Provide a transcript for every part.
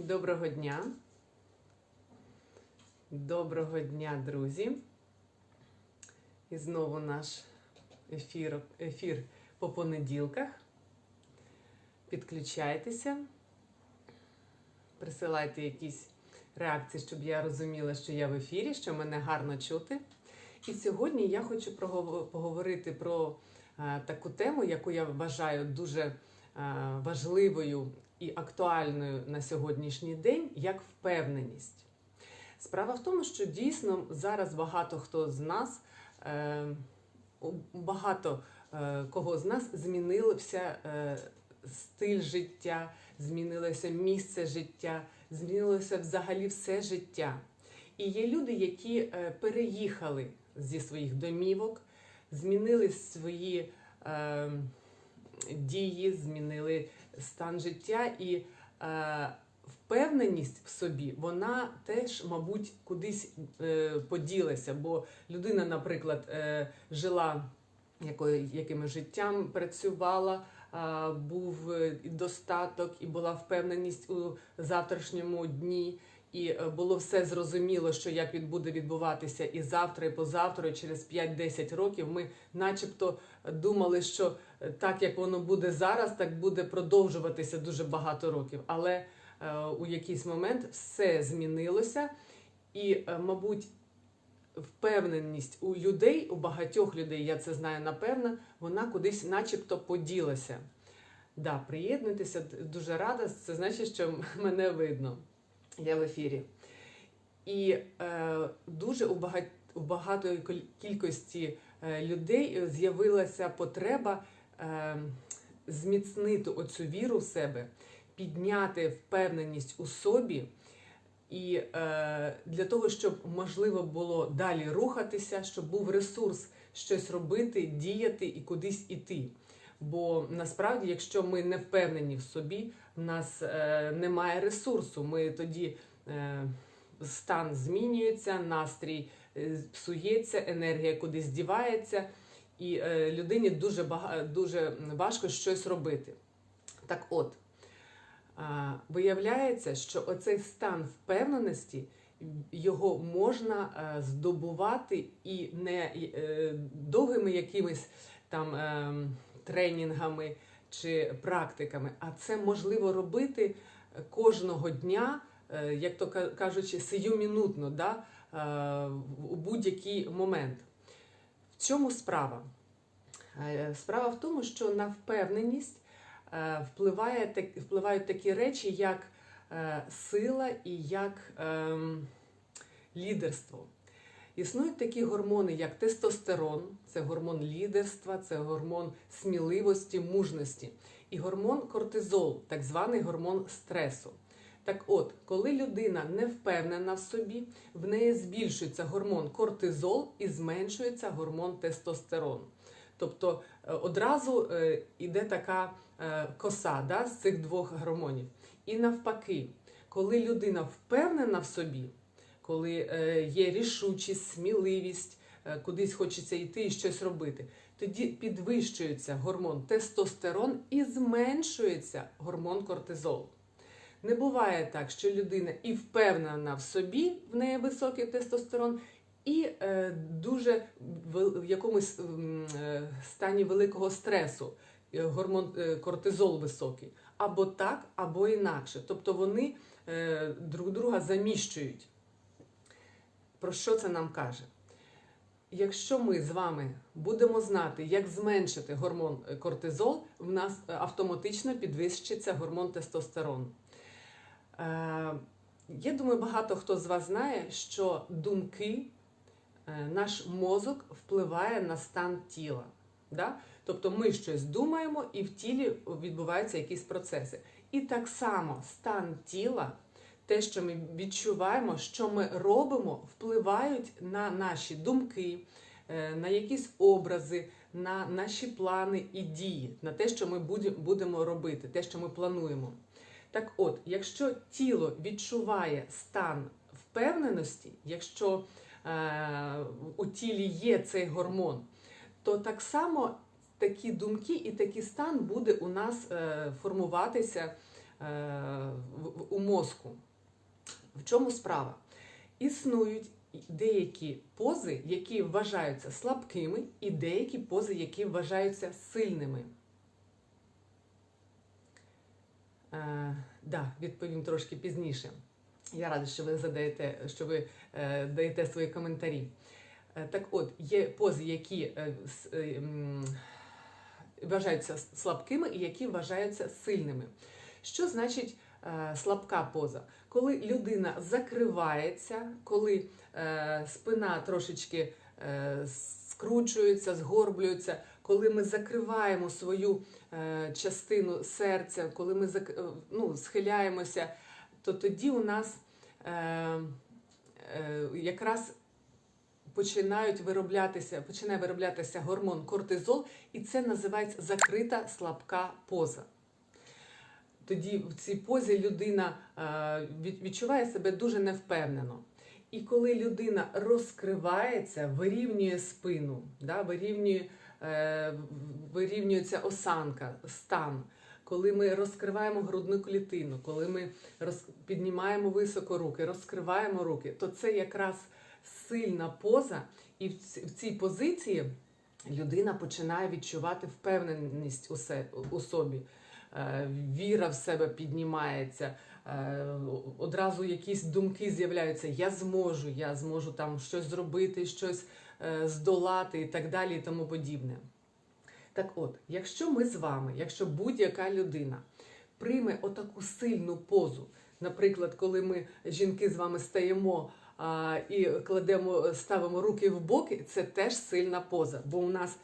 Доброго дня. Доброго дня, друзі. І знову наш ефір, ефір по понеділках. Підключайтеся, присилайте якісь реакції, щоб я розуміла, що я в ефірі, що мене гарно чути. І сьогодні я хочу поговорити про е, таку тему, яку я вважаю дуже е, важливою і актуальною на сьогоднішній день, як впевненість. Справа в тому, що дійсно зараз багато хто з нас, е, багато е, кого з нас змінився е, стиль життя, змінилося місце життя, змінилося взагалі все життя. І є люди, які переїхали зі своїх домівок, змінили свої дії, змінили стан життя і е, впевненість в собі, вона теж, мабуть, кудись е, поділася. Бо людина, наприклад, е, жила якою, якими життям працювала. Був е, достаток, і була впевненість у завтрашньому дні, і е, було все зрозуміло, що як від буде відбуватися і завтра, і позавтра, і через 5-10 років. Ми, начебто, думали, що е, так як воно буде зараз, так буде продовжуватися дуже багато років. Але е, у якийсь момент все змінилося, і, е, мабуть, впевненість у людей, у багатьох людей, я це знаю напевно, вона кудись, начебто, поділася. Да, приєднуйтеся, дуже рада. Це значить, що мене видно. Я в ефірі. І е, дуже у, багать, у багатої кількості е, людей з'явилася потреба е, зміцнити оцю віру в себе, підняти впевненість у собі. І е, для того, щоб можливо було далі рухатися, щоб був ресурс щось робити, діяти і кудись іти. Бо насправді, якщо ми не впевнені в собі, в нас е, немає ресурсу. Ми тоді е, стан змінюється, настрій е, псується, енергія кудись дівається, і е, людині дуже бага, дуже важко щось робити. Так от. А, Виявляється, що оцей стан впевненості його можна е, здобувати і не е, довгими якимись там е, тренінгами чи практиками, а це можливо робити кожного дня, е, як то кажучи, сиюмінутно, да, е, у будь-який момент. В чому справа? Е, Справа в тому, що на впевненість е, впливає, впливають такі речі, як е, сила і як ем, лідерство. Існують такі гормони, як тестостерон, це гормон лідерства, це гормон сміливості, мужності, і гормон кортизол, так званий гормон стресу. Так от, коли людина не впевнена в собі, в неї збільшується гормон кортизол і зменшується гормон тестостерон. Тобто е, одразу е, іде така е, коса да, з цих двох гормонів. І навпаки, коли людина впевнена в собі, коли е, є рішучість, сміливість, е, кудись хочеться йти і щось робити, тоді підвищується гормон тестостерон і зменшується гормон кортизол. Не буває так, що людина і впевнена в собі, в неї високий тестостерон, і е, дуже в, якомусь е, стані великого стресу, е, гормон е, кортизол високий. Або так, або інакше. Тобто вони е, друг друга заміщують. Про що це нам каже? Якщо ми з вами будемо знати, як зменшити гормон е, кортизол, в нас е, автоматично підвищиться гормон тестостерон. Е, Я думаю, багато хто з вас знає, що думки, наш мозок впливає на стан тіла. Да? Тобто ми щось думаємо, і в тілі відбуваються якісь процеси. І так само стан тіла, те, що ми відчуваємо, що ми робимо, впливають на наші думки, е, на якісь образи, на наші плани і дії, на те, що ми будемо робити, те, що ми плануємо. Так от, якщо тіло відчуває стан впевненості, якщо е, у тілі є цей гормон, то так само такі думки і такий стан буде у нас е, формуватися в- в- у мозку. В чому справа? Існують деякі пози, які вважаються слабкими, і деякі пози, які вважаються сильними. Е, да, відповім трошки пізніше. Я рада, що ви задаєте, що ви е, даєте свої коментарі. Е, так от, є пози, які е, е, м, вважаються слабкими і які вважаються сильними. Що значить е, слабка поза? Коли людина закривається, коли е, спина трошечки е, скручується, згорблюється, коли ми закриваємо свою е, частину серця, коли ми е, ну, схиляємося, то тоді у нас е, е, якраз починають вироблятися, починає вироблятися гормон кортизол, і це називається закрита слабка поза. Тоді в цій позі людина е, відчуває себе дуже невпевнено. І коли людина розкривається, вирівнює спину, да, вирівнює, е, вирівнюється осанка, стан, коли ми розкриваємо грудну клітину, коли ми роз, піднімаємо високо руки, розкриваємо руки, то це якраз сильна поза, і в в цій позиції людина починає відчувати впевненість у, се, у собі. Е, Віра в себе піднімається, е, одразу якісь думки з'являються. Я зможу, я зможу там щось зробити, щось е, здолати і так далі, і тому подібне. Так от, якщо ми з вами, якщо будь-яка людина прийме отаку сильну позу, наприклад, коли ми жінки з вами стаємо і кладемо, ставимо руки в боки, це теж сильна поза, бо у нас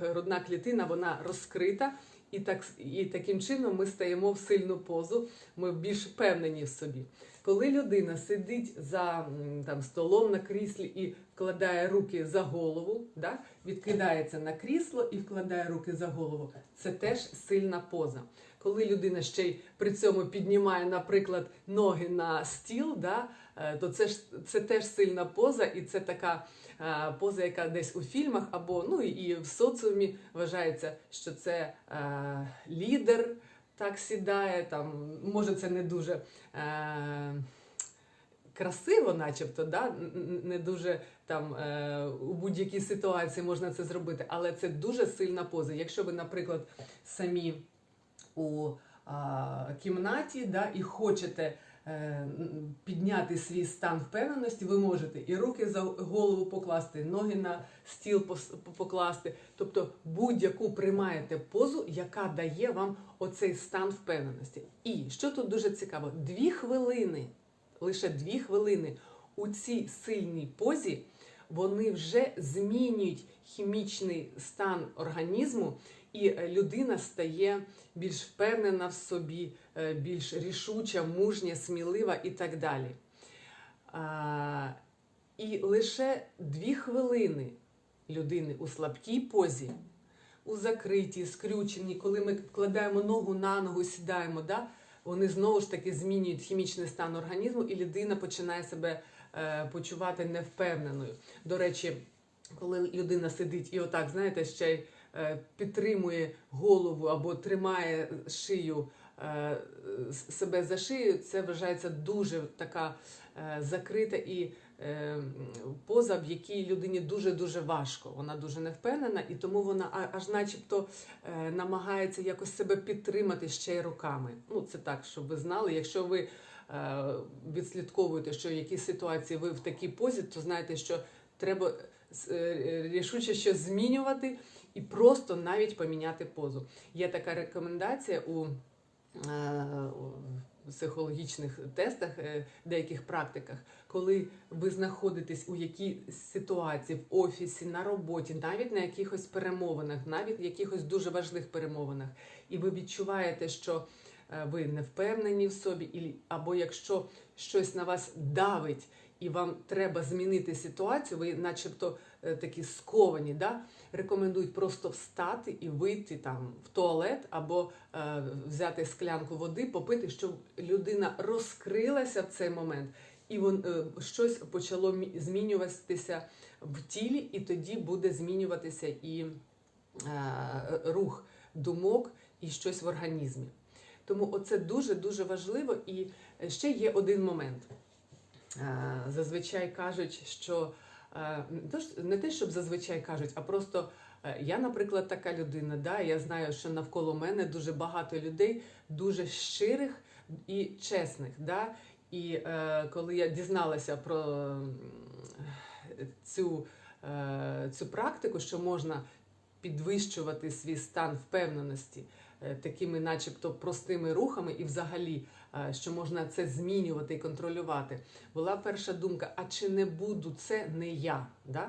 грудна клітина вона розкрита, і так і таким чином ми стаємо в сильну позу, ми більш впевнені в собі. Коли людина сидить за там столом на кріслі і вкладає руки за голову, да, відкидається на крісло і вкладає руки за голову, це теж сильна поза. Коли людина ще й при цьому піднімає, наприклад, ноги на стіл, да, е, то це ж це теж сильна поза, і це така е, поза, яка десь у фільмах або ну і в соціумі вважається, що це е, лідер так сідає. Там може це не дуже. Е, Красиво, начебто, да? не дуже там е, у будь-якій ситуації можна це зробити, але це дуже сильна поза. Якщо ви, наприклад, самі у е, кімнаті да, і хочете підняти свій стан впевненості, ви можете і руки за голову покласти, ноги на стіл покласти. Тобто будь-яку приймаєте позу, яка дає вам оцей стан впевненості. І що тут дуже цікаво, дві хвилини, лише дві хвилини у цій сильній позі. Вони вже змінюють хімічний стан організму, і е, людина стає більш впевнена в собі, е, більш рішуча, мужня, смілива і так далі. І лише дві хвилини людини у слабкій позі, у закритій, скрюченій, коли ми вкладаємо ногу на ногу, сідаємо, да, вони знову ж таки змінюють хімічний стан організму, і людина починає себе е, почувати невпевненою. До речі, коли людина сидить і отак, знаєте, ще й підтримує голову або тримає шию е, себе за шию, це вважається дуже така е, закрита і е, поза, в якій людині дуже дуже важко. Вона дуже невпевнена, і тому вона аж, начебто, е, намагається якось себе підтримати ще й руками. Ну, це так, щоб ви знали. Якщо ви е, відслідковуєте, що в якій ситуації ви в такій позі, то знаєте, що треба е, рішуче щось змінювати і просто навіть поміняти позу. Є така рекомендація у е, психологічних тестах, е, деяких практиках, коли ви знаходитесь у якійсь ситуації в офісі, на роботі, навіть на якихось перемовинах, навіть в якихось дуже важливих перемовинах, і ви відчуваєте, що е, ви не впевнені в собі, або якщо щось на вас давить. І вам треба змінити ситуацію, ви начебто е, такі сковані, да? рекомендують просто встати і вийти там в туалет або е, взяти склянку води, попити, щоб людина розкрилася в цей момент, і вон, е, щось почало змінюватися в тілі, і тоді буде змінюватися і е, рух думок, і щось в організмі. Тому оце дуже-дуже важливо. І е, ще є один момент. Е, Зазвичай кажуть, що е, не те, щоб зазвичай кажуть, а просто е, я, наприклад, така людина. Да, я знаю, що навколо мене дуже багато людей, дуже щирих і чесних. Да? І е, коли я дізналася про цю, е, цю практику, що можна підвищувати свій стан впевненості такими, начебто, простими рухами, і взагалі, що можна це змінювати і контролювати, була перша думка: а чи не буду це не я? Да?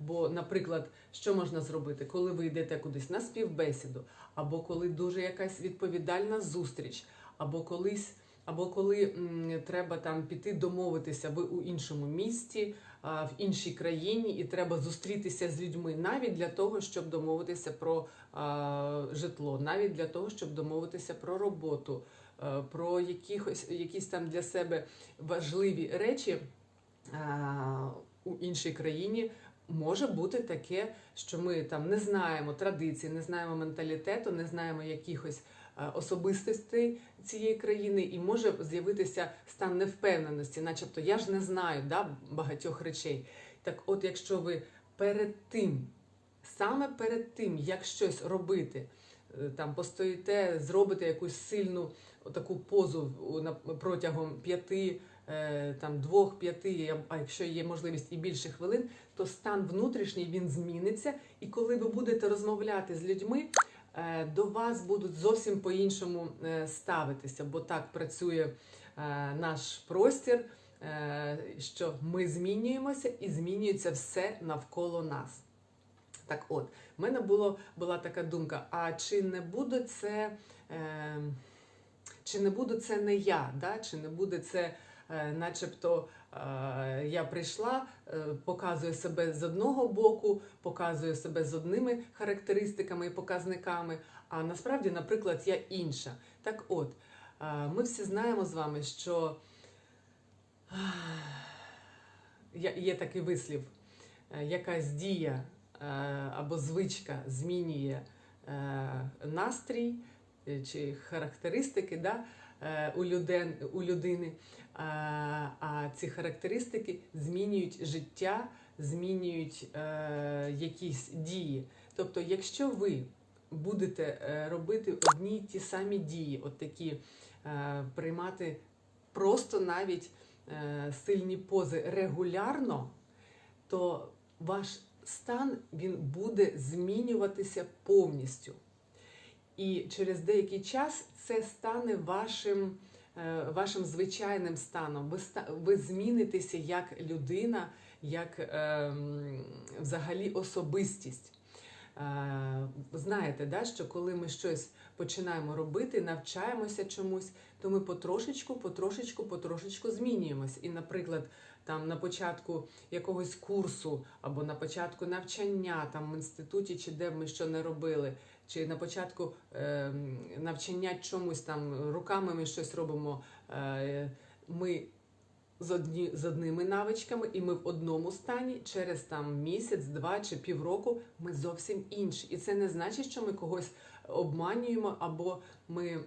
Бо, наприклад, що можна зробити, коли ви йдете кудись на співбесіду, або коли дуже якась відповідальна зустріч, або колись. Або коли м, треба там піти домовитися, ви у іншому місті, а, в іншій країні, і треба зустрітися з людьми навіть для того, щоб домовитися про а, житло, навіть для того, щоб домовитися про роботу, е, про якихось якісь там для себе важливі речі у іншій країні. Може бути таке, що ми там не знаємо традицій, не знаємо менталітету, не знаємо якихось е, особистостей цієї країни, і може з'явитися стан невпевненості, начебто я ж не знаю да, багатьох речей. Так, от, якщо ви перед тим, саме перед тим, як щось робити, е, там постоїте, зробите якусь сильну таку позу протягом п'яти, е, там двох-п'яти, а якщо є можливість і більше хвилин, то стан внутрішній він зміниться, і коли ви будете розмовляти з людьми, е, до вас будуть зовсім по-іншому е, ставитися, бо так працює наш простір, що ми змінюємося і змінюється все навколо нас. Так от, в мене було, була така думка: а чи не буде це, е, чи не буде це не я, да? чи не буде це, е, начебто, е, я прийшла, е, показую себе з одного боку, показую себе з одними характеристиками і показниками, а насправді, наприклад, я інша. Так от, ми всі знаємо з вами, що є- такий вислів, якась дія або звичка змінює настрій чи характеристики да, е, у, люден, у людини, а, а ці характеристики змінюють життя, змінюють е, якісь дії. Тобто, якщо ви будете е, робити одні й ті самі дії, от такі е, приймати просто навіть е, сильні пози регулярно, то ваш стан він буде змінюватися повністю. І через деякий час це стане вашим, е, вашим звичайним станом. Ви, ви змінитеся як людина, як ем, взагалі особистість. Е, Знаєте, да, що коли ми щось починаємо робити, навчаємося чомусь, то ми потрошечку, потрошечку, потрошечку змінюємось. І, наприклад, там на початку якогось курсу або на початку навчання там в інституті, чи де ми що не робили, чи на початку е, навчання чомусь там руками ми щось робимо. Е, ми з, одні, з одними навичками, і ми в одному стані через там місяць, два чи півроку ми зовсім інші. І це не значить, що ми когось обманюємо або ми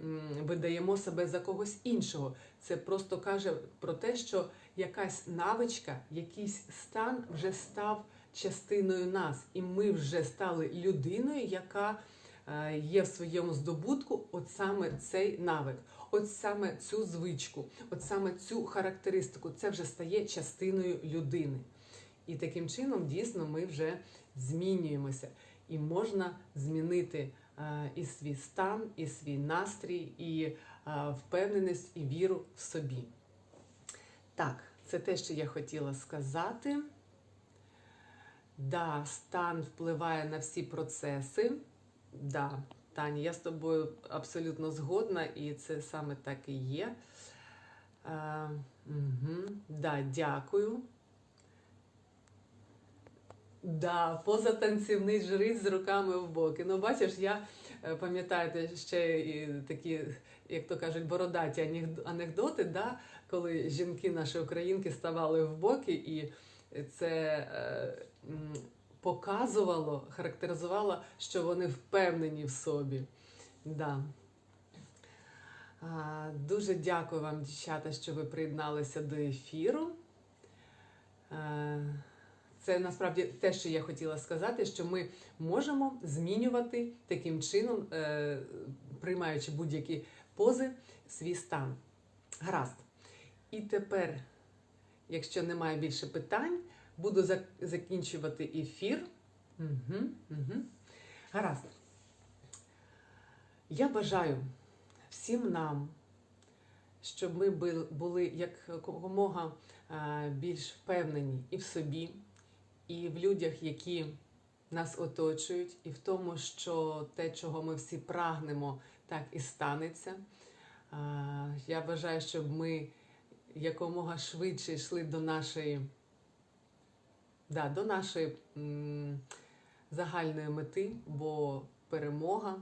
видаємо себе за когось іншого. Це просто каже про те, що якась навичка, якийсь стан вже став частиною нас, і ми вже стали людиною, яка е, є в своєму здобутку, от саме цей навик, от саме цю звичку, от саме цю характеристику. Це вже стає частиною людини. І таким чином дійсно ми вже змінюємося. І можна змінити е, і свій стан, і свій настрій, і е, впевненість, і віру в собі. Так, це те, що я хотіла сказати. Да, стан впливає на всі процеси. Да, Таня, я з тобою абсолютно згодна, і це саме так і є. Е, угу, да, дякую. Да, позатанцівний жриць з руками в боки. Ну, бачиш, я е, пам'ятаєте ще і такі, як то кажуть, бородаті анекдоти, да, коли жінки наші українки ставали в боки, і це е, показувало, характеризувало, що вони впевнені в собі. Да. Дуже дякую вам, дівчата, що ви приєдналися до ефіру. Е, Це насправді те, що я хотіла сказати, що ми можемо змінювати таким чином, е, приймаючи будь-які пози, свій стан. Гаразд. І тепер, якщо немає більше питань, буду закінчувати ефір. Угу, угу. Гаразд. Я бажаю всім нам, щоб ми були якомога е, більш впевнені і в собі, і в людях, які нас оточують, і в тому, що те, чого ми всі прагнемо, так і станеться. Я бажаю, щоб ми якомога швидше йшли до нашої, да, до нашої загальної мети, бо перемога,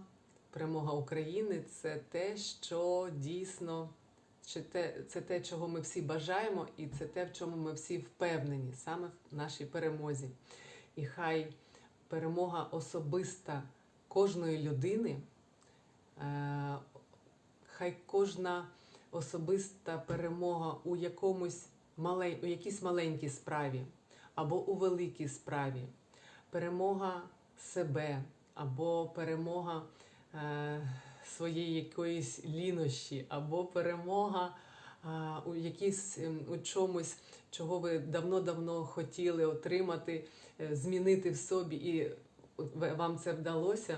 перемога України це те, що дійсно чи те, це те, чого ми всі бажаємо, і це те, в чому ми всі впевнені, саме в нашій перемозі. І хай перемога особиста кожної людини, хай кожна особиста перемога у якомусь малень, у якійсь маленькій справі або у великій справі, перемога себе або перемога е, своєї якоїсь лінощі, або перемога а, у якійсь ем, у чомусь, чого ви давно-давно хотіли отримати, е, змінити в собі, і вам це вдалося,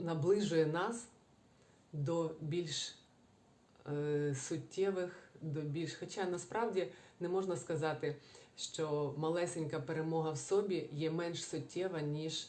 наближує нас до більш е, суттєвих, до більш. Хоча насправді не можна сказати, що малесенька перемога в собі є менш суттєва, ніж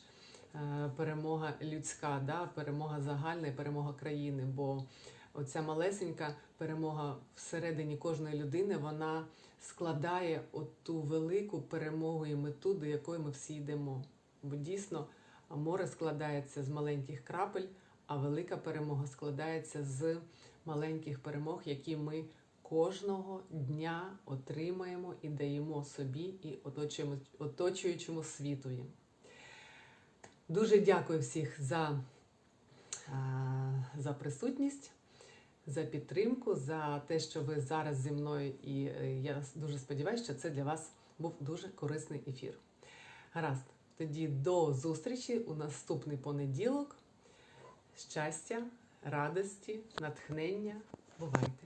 е, перемога людська, да? перемога загальна і перемога країни. Бо оця малесенька перемога всередині кожної людини, вона складає ту велику перемогу і мету, до якої ми всі йдемо. Бо дійсно море складається з маленьких крапель, а велика перемога складається з маленьких перемог, які ми кожного дня отримаємо і даємо собі і оточуючому світові. Дуже дякую всіх за, за присутність, за підтримку, за те, що ви зараз зі мною, і е, я дуже сподіваюся, що це для вас був дуже корисний ефір. Гаразд, тоді до зустрічі у наступний понеділок. Щастя, радості, натхнення. Бувайте!